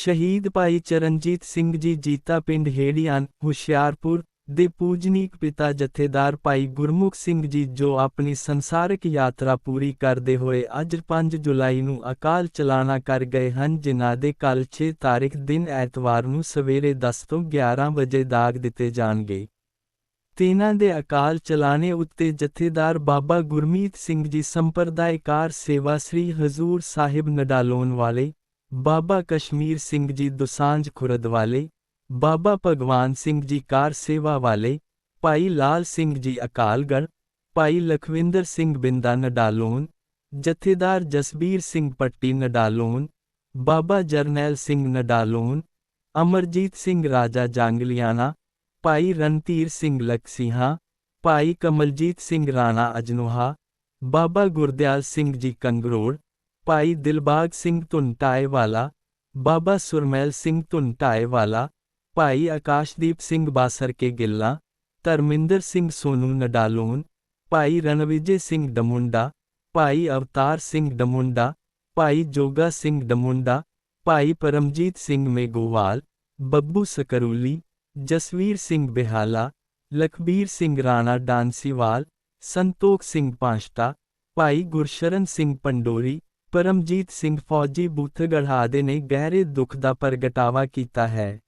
ਸ਼ਹੀਦ ਭਾਈ ਚਰਨਜੀਤ ਸਿੰਘ ਜੀ ਜੀਤਾ ਪਿੰਡ ਹੇੜੀਆਂ, ਹੁਸ਼ਿਆਰਪੁਰ ਦੇ ਪੂਜਨੀਕ ਪਿਤਾ ਜਥੇਦਾਰ ਭਾਈ ਗੁਰਮੁਖ ਸਿੰਘ ਜੀ ਜੋ ਆਪਣੀ ਸੰਸਾਰਿਕ ਯਾਤਰਾ ਪੂਰੀ ਕਰਦੇ ਹੋਏ ਅੱਜ 5 ਜੁਲਾਈ ਨੂੰ ਅਕਾਲ ਚਲਾਣਾ ਕਰ ਗਏ ਹਨ, ਜਿਨ੍ਹਾਂ ਦੇ ਕੱਲ 6 ਤਾਰੀਖ ਦਿਨ ਐਤਵਾਰ ਨੂੰ ਸਵੇਰੇ 10 ਤੋਂ 11 ਵਜੇ ਦਾਗ ਦਿੱਤੇ ਜਾਣਗੇ। ਤਿੰਨਾਂ ਦੇ ਅਕਾਲ ਚਲਾਣੇ ਉੱਤੇ ਜਥੇਦਾਰ ਬਾਬਾ ਗੁਰਮੀਤ ਸਿੰਘ ਜੀ ਸੰਪਰਦਾਇਕਾਰ ਸੇਵਾ ਸ੍ਰੀ ਹਜ਼ੂਰ ਸਾਹਿਬ ਨਡਾਲੋਨ ਵਾਲੇ ਬਾਬਾ ਕਸ਼ਮੀਰ ਸਿੰਘ ਜੀ ਦੁਸਾਂਝ ਖੁਰਦ ਵਾਲੇ, ਬਾਬਾ ਭਗਵਾਨ ਸਿੰਘ ਜੀ ਕਾਰ ਸੇਵਾ ਵਾਲੇ, ਭਾਈ ਲਾਲ ਸਿੰਘ ਜੀ ਅਕਾਲਗੜ੍ਹ, ਭਾਈ ਲਖਵਿੰਦਰ ਸਿੰਘ ਬਿੰਦਾ ਨਡਾਲੋਨ, ਜਥੇਦਾਰ ਜਸਬੀਰ ਸਿੰਘ ਪੱਟੀ ਨਡਾਲੋਨ, ਬਾਬਾ ਜਰਨੈਲ ਸਿੰਘ ਨਡਾਲੋਨ, ਅਮਰਜੀਤ ਸਿੰਘ ਰਾਜਾ ਜਾਂਗਲੀਆਣਾ, ਭਾਈ ਰਣਧੀਰ ਸਿੰਘ ਲਖਸੀਹਾ, ਭਾਈ ਕਮਲਜੀਤ ਸਿੰਘ ਰਾਣਾ ਅਜਨੋਹਾ, ਬਾਬਾ ਗੁਰਦਿਆਲ ਸਿੰਘ ਜੀ ਕੰਗਰੋੜ ਭਾਈ ਦਿਲਬਾਗ ਸਿੰਘ ਧੁੰਟਾਏ ਵਾਲਾ ਬਾਬਾ ਸੁਰਮੈਲ ਸਿੰਘ ਧੁੰਟਾਏ ਵਾਲਾ ਭਾਈ ਆਕਾਸ਼ਦੀਪ ਸਿੰਘ ਬਾਸਰ ਕੇ ਗਿੱਲਾ ਧਰਮਿੰਦਰ ਸਿੰਘ ਸੋਨੂ ਨਡਾਲੋਨ ਭਾਈ ਰਣਵਿਜੇ ਸਿੰਘ ਡਮੁੰਡਾ ਭਾਈ ਅਵਤਾਰ ਸਿੰਘ ਡਮੁੰਡਾ ਭਾਈ ਜੋਗਾ ਸਿੰਘ ਡਮੁੰਡਾ ਭਾਈ ਪਰਮਜੀਤ ਸਿੰਘ ਮੇਗੋਵਾਲ ਬੱਬੂ ਸਕਰੂਲੀ ਜਸਵੀਰ ਸਿੰਘ ਬਿਹਾਲਾ ਲਖਬੀਰ ਸਿੰਘ ਰਾਣਾ ਡਾਂਸੀਵਾਲ ਸੰਤੋਖ ਸਿੰਘ ਪਾਂਸ਼ਟਾ ਭਾਈ ਗੁਰਸ਼ਰਨ ਸਿੰਘ ਪੰਡੋਰੀ ਪਰਮਜੀਤ ਸਿੰਘ ਫੌਜੀ ਬੂਥਗੜ੍ਹ ਦੇ ਨੇ ਗਹਿਰੇ ਦੁੱਖ ਦਾ ਪ੍ਰਗਟਾਵਾ ਕੀਤਾ ਹੈ।